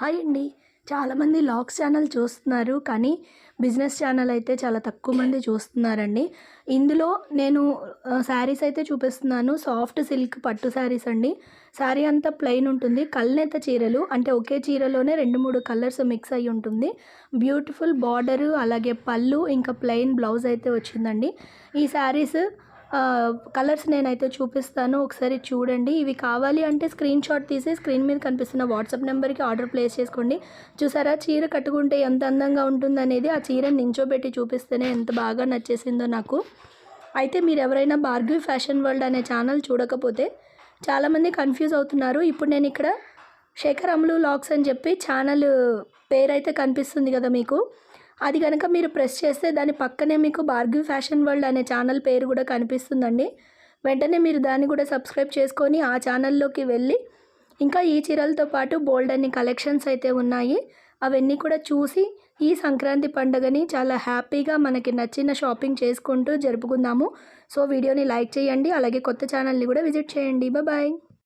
Hi అండి. చాలామంది logs channel చూస్తున్నారు కానీ బిజినెస్ ఛానల్ అయితే చాలా తక్కువ మంది చూస్తున్నారండి. ఇందులో నేను శారీస్ అయితే చూపిస్తున్నాను. సాఫ్ట్ సిల్క్ పట్టు శారీస్ అండి. శారీ అంతా ప్లెయిన్ ఉంటుంది. కల్నేత చీరలు అంటే ఒకే చీరలోనే రెండు మూడు కలర్స్ మిక్స్ అయి ఉంటుంది. బ్యూటిఫుల్ బార్డరు అలాగే పళ్ళు ఇంకా ప్లెయిన్ బ్లౌజ్ అయితే వచ్చిందండి. ఈ శారీస్ కలర్స్ నేనైతే చూపిస్తాను. ఒకసారి చూడండి. ఇవి కావాలి అంటే స్క్రీన్ షాట్ తీసి స్క్రీన్ మీద కనిపిస్తున్న వాట్సాప్ నెంబర్కి ఆర్డర్ ప్లేస్ చేసుకోండి. చూసారా? చీర కట్టుకుంటే ఎంత అందంగా ఉంటుందనేది ఆ చీరని నించోబెట్టి చూపిస్తేనే ఎంత బాగా నచ్చేసిందో నాకు. అయితే మీరు ఎవరైనా భార్గవి ఫ్యాషన్ వరల్డ్ అనే ఛానల్ చూడకపోతే చాలామంది కన్ఫ్యూజ్ అవుతున్నారు. ఇప్పుడు నేను ఇక్కడ శేఖర్ అమ్ములు లాక్స్ అని చెప్పి ఛానల్ పేరైతే కనిపిస్తుంది కదా మీకు. అది కనుక మీరు ప్రెస్ చేస్తే దాని పక్కనే మీకు భార్గవి ఫ్యాషన్ వరల్డ్ అనే ఛానల్ పేరు కూడా కనిపిస్తుందండి. వెంటనే మీరు దాన్ని కూడా సబ్స్క్రైబ్ చేసుకొని ఆ ఛానల్లోకి వెళ్ళి ఇంకా ఈ చీరలతో పాటు బోల్డ్ అన్ని కలెక్షన్స్ అయితే ఉన్నాయి. అవన్నీ కూడా చూసి ఈ సంక్రాంతి పండుగని చాలా హ్యాపీగా మనకి నచ్చిన షాపింగ్ చేసుకుంటూ జరుపుకుందాము. సో వీడియోని లైక్ చేయండి. అలాగే కొత్త ఛానల్ని కూడా విజిట్ చేయండి. బాయ్.